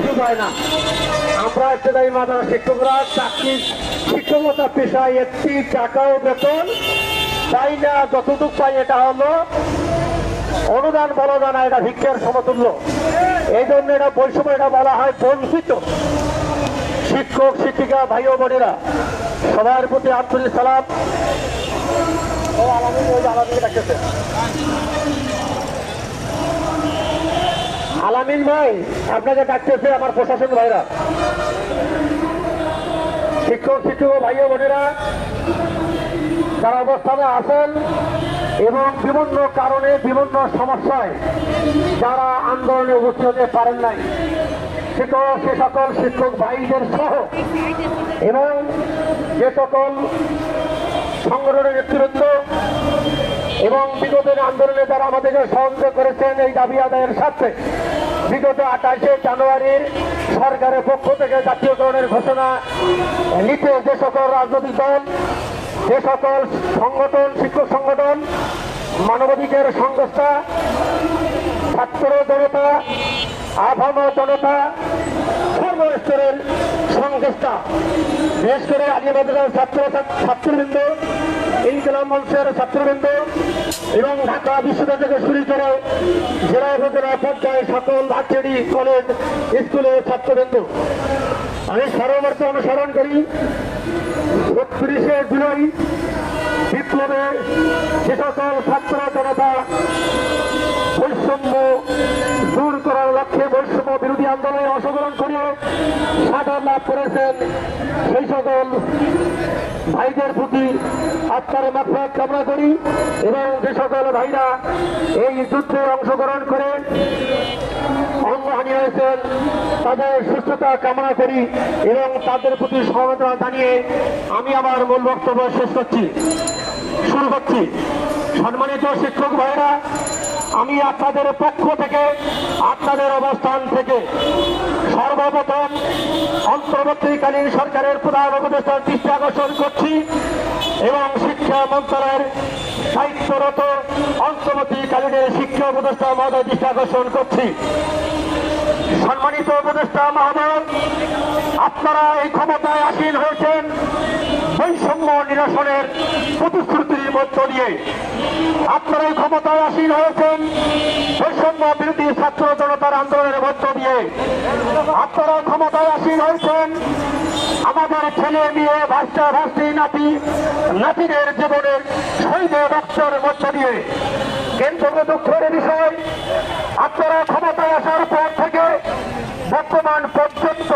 কিছু পায় না আমরা ইত্যাদি মাদার শিক্ষকরা, চাকরি, শিক্ষকতা পেশায় একটি টাকাও বেতন তাই না, যতটুকু পাই এটা হলো অনুদান বলা না এটা ভিক্ষার সমতুল্য। এই জন্য এটা বৈষম্য এটা বলা হয় বঞ্চিত শিক্ষক, শিক্ষিকা, ভাই ও বোনেরা। সবার প্রতি আন্তরিক সালাম। ও যে ডাকতেছে। আলামিন ভাই, আপনাকে ডাকতেছে আমার প্রশাসন ভাইরা। শিক্ষক শিক্ষক, ভাই বোনেরা, যারা অবস্থানে আছেন এবং বিভিন্ন কারণে, বিভিন্ন সমস্যায় যারা আন্দোলনে উপস্থিত হতে পারেন নাই সেটা সে সকল শিক্ষক ভাইদের সহ এবং যে সকল সংগঠনের নেতৃত্ব এবং বিগতের আন্দোলনে তারা আমাদেরকে সহযোগ করেছেন এই দাবি আদায়ের সাথে বিগত আঠাশে জানুয়ারির সরকারের পক্ষ থেকে জাতীয়করণের ঘোষণা নিতে যে সকল রাজনৈতিক দল, যে সকল সংগঠন, শিক্ষক সংগঠন, মানবাধিকার সংস্থা, ছাত্র জনতা আভাম জনতা সর্বস্তরের সংস্থা, বিশেষ করে আলিবাজার ছাত্র, ছাত্রবৃন্দ ইনকলাম মঞ্চের ছাত্রবৃন্দ এবং ঢাকা বিশ্ববিদ্যালয় থেকে শুরু করে জেলা উপজেলা পর্যায়ে সকল আচেরি কলেজ স্কুলের ছাত্রবৃন্দ। আমি সর্বপ্রথম অনুসরণ করি বত্রিশে জুলাই বিপ্লবে যে সকল ছাত্র জনতা বৈষম্য দূর করার লক্ষ্যে বৈষম্য বিরোধী আন্দোলনে অংশগ্রহণ করে সাধন লাভ করেছেন সেই সকল ভাইদের প্রতি আত্মার মাফরাত কামনা করি এবং যে সকল ভাইরা এই যুদ্ধে অংশগ্রহণ করে অঙ্গহানি হয়েছেন, তাদের সুস্থতা কামনা করি এবং তাদের প্রতি সমবেদনা জানিয়ে আমি আমার মূল বক্তব্য শেষ করছি, শুরু করছি। সম্মানিত শিক্ষক ভাইরা আমি আপনাদের পক্ষ থেকে, আপনাদের অবস্থান থেকে সর্বপ্রথম অন্তর্বর্তীকালীন সরকারের প্রধান উপদেষ্টার দৃষ্টি আকর্ষণ করছি এবং শিক্ষা মন্ত্রণালয়ের দায়িত্বরত অন্তর্বর্তীকালীনের শিক্ষা উপদেষ্টা মহোদয় দৃষ্টি আকর্ষণ করছি। সম্মানিত উপদেষ্টা মহোদয়, আপনারা এই ক্ষমতায় আসীন হয়েছেন। বৈষম্য নিরসনের প্রতিশ্রুতির মধ্য দিয়ে আপনারা এই ক্ষমতায় আসীন হয়েছেন। বৈষম্য বিরোধী ছাত্র জনতার আন্দোলনের মধ্য দিয়ে আপনারা ক্ষমতায় আসীন হয়েছেন। আমাদের ছেলে, মেয়ে ভাষা ভাষী নাতি, নাতিদের জীবনের শহীদ রক্তের মধ্য দিয়ে কিন্তু দুঃখের বিষয়, আপনারা ক্ষমতায় আসার পর থেকে বর্তমান পর্যন্ত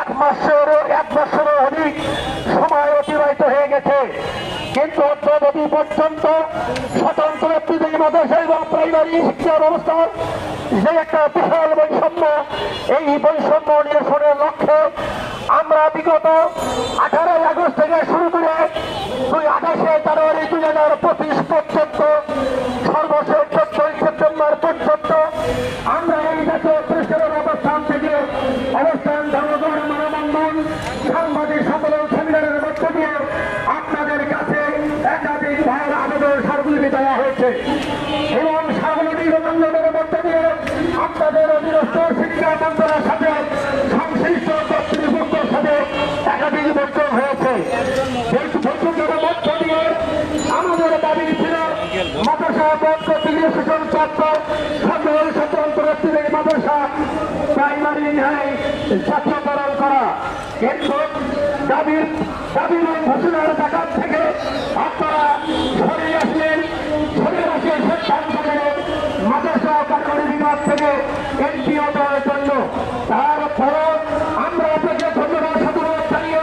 এক মাসের এক বছরের অধিক সময় অতিবাহিত হয়ে গেছে কিন্তু অদ্যাবধি পর্যন্ত স্বতন্ত্র পৃথিবী মাদ্রাসা এবং প্রাইমারি শিক্ষা ব্যবস্থার যে একটা বিশাল বৈষম্য, এই বৈষম্য নিরসনের লক্ষ্যে আমরা বিগত আঠারোই আগস্ট থেকে শুরু করে দুই আঠাশে জানুয়ারি দুই হাজার পঁচিশ পর্যন্ত সর্বশেষ চোদ্দই সেপ্টেম্বর পর্যন্ত আমরা এই জাতীয় পরিষ্কারের অবস্থান থেকে অবস্থান ধর্মগণ মানবন্ধন সাংবাদিক সম্মেলন সেমিনারের মধ্য দিয়ে আপনাদের কাছে একাধিক ভাইয়ের আবেদন সারগুলি দেওয়া হয়েছে এবং সার্বজনীন আন্দোলনের মধ্য দিয়ে আপনাদের অধীনস্থ হয়েছে। বৈঠকের মধ্য দিয়ে আমাদের দাবি ছিল মাদ্রাসা বন্ধ ডিগ্রি শিক্ষণ ছাত্র সকল স্বতন্ত্র ব্যক্তিদের মাদ্রাসা প্রাইমারি ছাত্রকরণ করা। কিন্তু দাবির দাবির ঘোষণার জায়গার থেকে আপনারা সরে আসলেন সরে আসে সিদ্ধান্ত নেবেন মাদ্রাসা কারিগরি বিভাগ থেকে এনপিও দেওয়ার জন্য তারপরও আমরা আপনাকে ধন্যবাদ সাধুবাদ জানিয়ে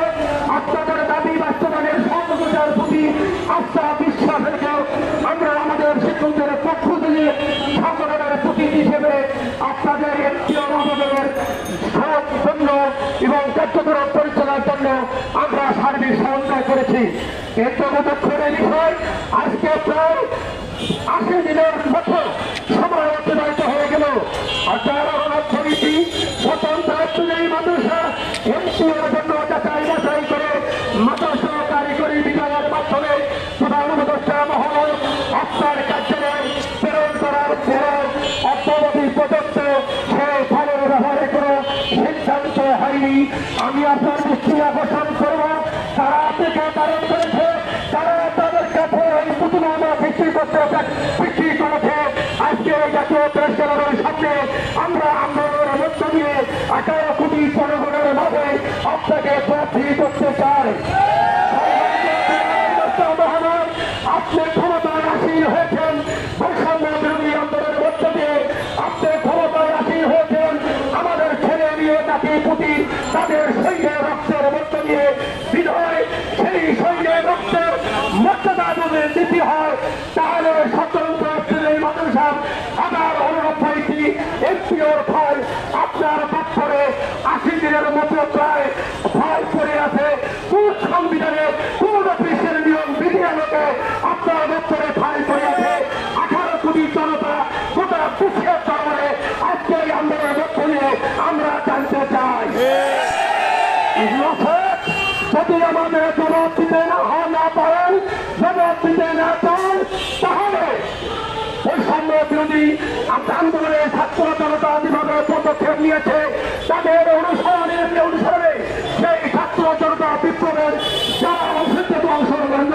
আপনাদের দাবি বাস্তবায়নের সহযোগিতার প্রতি আস্থা বিশ্বাস রেখে আমরা আমাদের শিক্ষকদের পক্ষ থেকে সংগঠনের প্রতীক হিসেবে আপনাদের অনুমোদনের ভোট জন্য এবং কার্যক্রম পরিচালনার জন্য আমরা সার্বিক সমন্বয় করেছি। কিন্তু দুঃখের বিষয় আজকে প্রায় আশি দিনের মতো সময় অতিবাহিত হয়ে গেল। আর যারা অর্থনীতি স্বতন্ত্র অর্থনীতি প্রেস ক্লাবের সামনে আমরা আন্দোলনের মধ্য দিয়ে আঠারো কোটি জনগণের মাঝে আপনাকে প্রার্থী করতে চাই। আমাদের ছেলে জাতি পুতি তাদের শরীরে রক্তের মধ্য দিয়ে বিনয়, সেই তাহলে শ্রেণির মানুষ আবার অনুরোধ হয়েছি এমপিওর ভয় আপনার পাথরে আশি দিনের মতো প্রায় ভয় করে আছে। কোন সংবিধানে, কোন অফিসের নিয়ম, বিধি আলোকে আপনার দপ্তরে ফাইল করে আছে? আঠারো কোটি জনতা গোটা বিশ্বের চরমে আজকে এই আন্দোলনের লক্ষ্য নিয়ে আমরা জানতে চাই। যদি আমাদের জবাব দিতে না হয়, না পারেন, জবাব দিতে না চান, তাহলে বৈষম্য বিরোধী আন্দোলনে ছাত্র জনতা যেভাবে পদক্ষেপ নিয়েছে। তাদের অনুসরণের অনুসরণে সেই ছাত্র জনতা বিপ্লবের যারা অংশগ্রহণ অংশগ্রহণ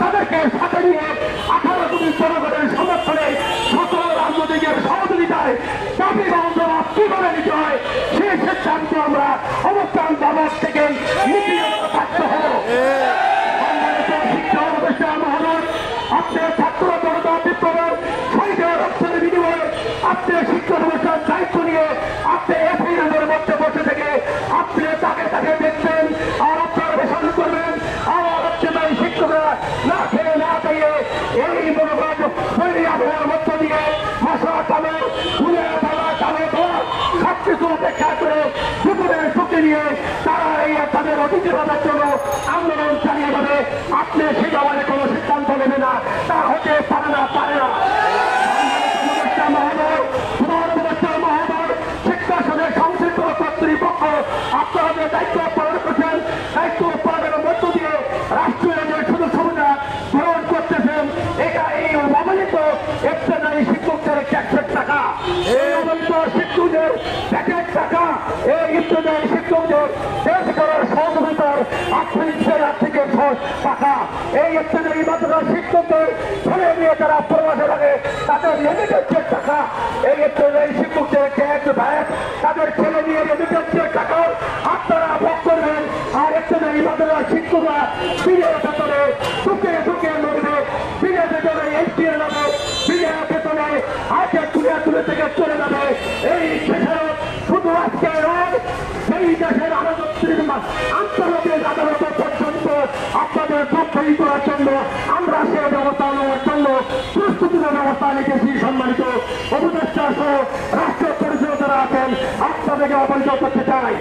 তাদেরকে নিয়ে আঠারো কোটি জনগণের সমর্থনে সকল রাজনৈতিকের সহযোগিতায় দাবি জবাব কীভাবে নিতে হয়, সেই সিদ্ধান্ত আমরা অবস্থান থেকে নীতিগত থাকতে আপনি শিক্ষা অনুষ্ঠান দায়িত্ব নিয়ে আপনি এফআই রুমের মধ্যে বসে থেকে আপনি তাকে তাকে দেখবেন আর আপনার বেসন করবেন, আর হচ্ছে তাই শিক্ষকরা না খেয়ে না খাইয়ে এই মনোভাব তৈরি মধ্য দিয়ে মশা কালো ফুলে তালা ধোয়া সব কিছু উপেক্ষা করে দুপুরের ছুটি নিয়ে তারা এই তাদের অধিকারের জন্য আন্দোলন চালিয়ে যাবে। আপনি সে ব্যাপারে কোনো সিদ্ধান্ত নেবে না, তা হতে পারে না পারে না। টাকা এই ইত্যাদি মাত্র শিক্ষকদের ছেলে মেয়ে তারা প্রবাসে লাগে তাদের রেমিটেন্সের টাকা, এই ইত্যাদি শিক্ষকদের ট্যাক্স তাদের ছেলে মেয়ে রেমিটেন্সের টাকা আপনারা ভোগ করবেন আর ইত্যাদি মাত্র শিক্ষকরা ফিরে ভেতরে, ঢুকে ঢুকে লড়বে ফিরে ভেতরে এনপিএ নামে, ফিরে ভেতরে আজকে তুলে তুলে থেকে অবহিত করতে চাই।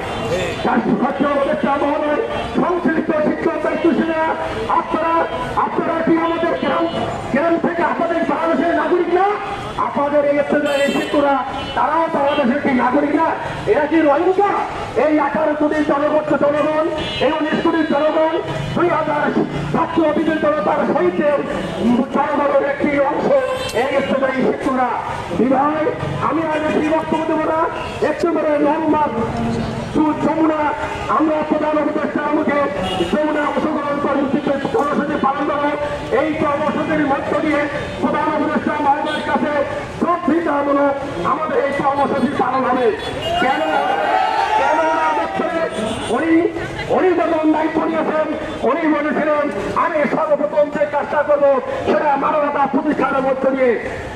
রাষ্ট্র উপদেষ্টা মহোদয় সংশ্লিষ্ট শিক্ষক দায়িত্বশীলা আপনারা আপনারা কি আমাদের গ্রাম গ্রাম থেকে আপনাদের বাংলাদেশের নাগরিক না? আপনাদের এই শিক্ষকরা, তারাও বাংলাদেশের কি নাগরিক না? এরা কি রোহিঙ্গা এই আঠারো কোটি জনগণ জনগণ, এই উনিশ কোটি জনগণ, দুই হাজার ছাত্র জনতার শহীদদের জনগণের একটি অংশ এই ইত্যাদি শিক্ষকরা। বিভাগ আমি আর বেশি বক্তব্য দেবো না। একটু করে লম্বা যমুনা আমরা প্রধান উপদেষ্টার মুখে যমুনা অংশগ্রহণ কর্মসূচি পালন করব। এই কর্মসূচির মধ্য দিয়ে প্রধান উপদেষ্টা কাছে শ্রদ্ধিতামূলক আমাদের এই কর্মসূচি পালন হবে। কেন? উনি উনি যখন দায়িত্ব নিয়েছেন, উনি বলেছিলেন আমি সর্বপ্রথম যে কাজটা করব, সেটা মানবতা প্রতিষ্ঠানের মধ্য দিয়ে।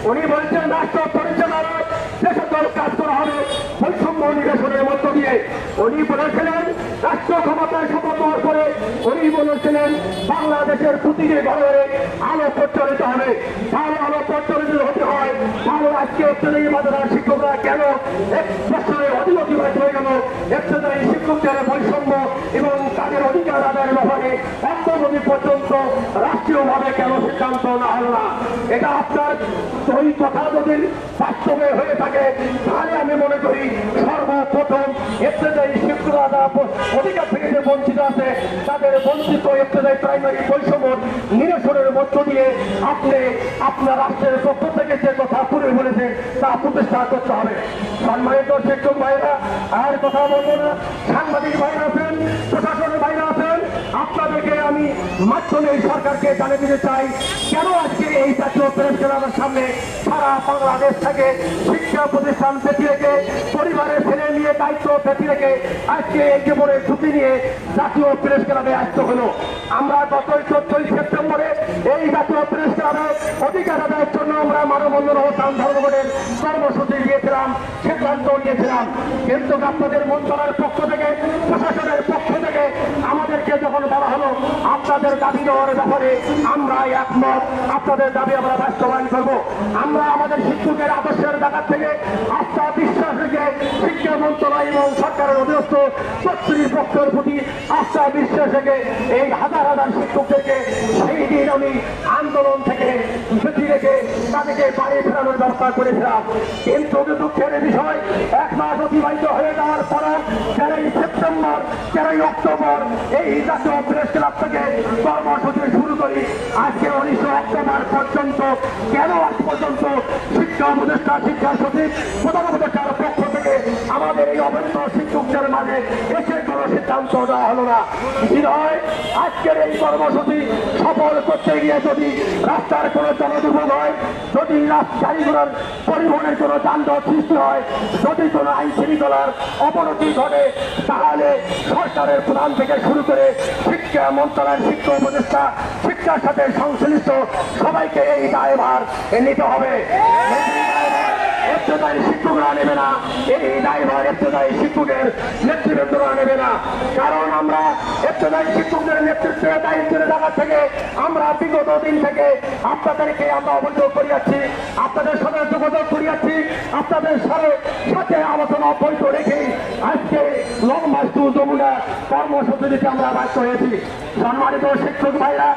উনি বলছেন, রাষ্ট্র পরিচালনায় যে সকল কাজ করা হবে, বৈষম্য নিবেশনের মধ্য দিয়ে। উনি বলেছিলেন, রাষ্ট্র ক্ষমতায় শপথ হওয়ার পরে উনি বলেছিলেন, বাংলাদেশের প্রতিটি ঘরে আলো প্রচলিত হবে। ভালো আলো প্রচলিত হতে হয়। তাহলে আজকে শিক্ষকরা কেন এক বছরে অধিক বৈষম্য এবং তাদের অধিকার পর্যন্ত রাষ্ট্রীয়ভাবে কেন সিদ্ধান্ত না? না কথা যদি হয়ে থাকে, তাহলে আমি মনে করি সর্বপ্রথম একসাথে শিক্ষক ছাত্ররা অধিকার থেকে যে বঞ্চিত আছে, তাদের বঞ্চিত ইত্যাদি প্রাইমারি বৈষম্য নিরসনের মধ্য দিয়ে আপনি আপনার রাষ্ট্রের পক্ষ থেকে যে কথা পুরে বলেছেন তা প্রতিষ্ঠা করতে হবে। সম্মানিত শিক্ষক ভাইরা আর কথা বলব না। সাংবাদিক ভাইরা আছেন, প্রশাসনের ভাইরা আছেন, আপনাদেরকে আমি মাধ্যমে সরকারকে জানিয়ে দিতে চাই, কেন আজকে এই জাতীয় প্রেস সামনে সারা বাংলাদেশ থেকে শিক্ষা প্রতিষ্ঠান বেঁচে দায়িত্ব বেঁচে রেখে আজকে এই জীবনের ঝুঁকি নিয়ে জাতীয় প্রেস ক্লাবে আসতে হলো। আমরা গত চোদ্দই সেপ্টেম্বরে এই জাতীয় প্রেস ক্লাবে অধিকার আদায়ের জন্য আমরা মানববন্ধন অবস্থান ধর্মঘটের কর্মসূচি দিয়েছিলাম, সিদ্ধান্ত নিয়েছিলাম। কিন্তু আপনাদের মন্ত্রণালয়ের পক্ষ থেকে, প্রশাসনের পক্ষ থেকে আমাদেরকে যখন বলা হলো, আপনাদের দাবি দেওয়ার ব্যাপারে আমরা একমত। আপনাদের দাবি আমরা বাস্তবায়ন করব। আমরা আমাদের শিক্ষকের আদর্শের জায়গা থেকে আস্থা বিশ্বাস রেখে শিক্ষা মন্ত্রণালয় এবং সরকারের অধীনস্থ কর্তৃপক্ষের প্রতি আস্থা বিশ্বাস রেখে এই হাজার হাজার শিক্ষকদেরকে সেই দিন আমি আন্দোলন থেকে ছুটি রেখে তাদেরকে বাড়ি ফেরানোর ব্যবস্থা করেছিলাম। কিন্তু দুঃখের বিষয় এক মাস অতিবাহিত হয়ে যাওয়ার পর তেরোই সেপ্টেম্বর, তেরোই অক্টোবর এই জাতীয় প্রেস ক্লাব থেকে কর্মসূচি শুরু করি। আজকে উনিশশো অক্টোবর পর্যন্ত, কেন আজ পর্যন্ত শিক্ষা উপদেষ্টা, শিক্ষা সচিব, প্রধান উপদেষ্টার পক্ষ থেকে আমাদের এই অবৈধ শিক্ষকদের মাঝে এসে কোনো সিদ্ধান্ত দেওয়া হলো না। বিনয়, আজকের এই কর্মসূচি সফল করতে গিয়ে যদি রাস্তার কোনো জনদুর্ভোগ হয়, যদি গাড়িগুলোর পরিবহনের কোনো যানজট সৃষ্টি হয়, যদি কোনো আইন শৃঙ্খলার অবনতি ঘটে, তাহলে সরকারের প্রধান থেকে শুরু করে শিক্ষা মন্ত্রণালয়ের শিক্ষা উপদেষ্টা, শিক্ষার সাথে সংশ্লিষ্ট সবাইকে এই দায়ভার নিতে হবে। শিক্ষকরা নেবে না। এই শিক্ষকের নেবে না। কারণ আমরা শিক্ষকদের নেতৃত্বে দায়িত্বের জায়গা থেকে আমরা বিগত দিন থেকে আমরা আপনাদের সাথে যোগাযোগ আপনাদের সাথে সাথে আলোচনা বৈধ রেখে আজকে লং আমরা বাধ্য হয়েছি। সম্মানিত শিক্ষক ভাইরা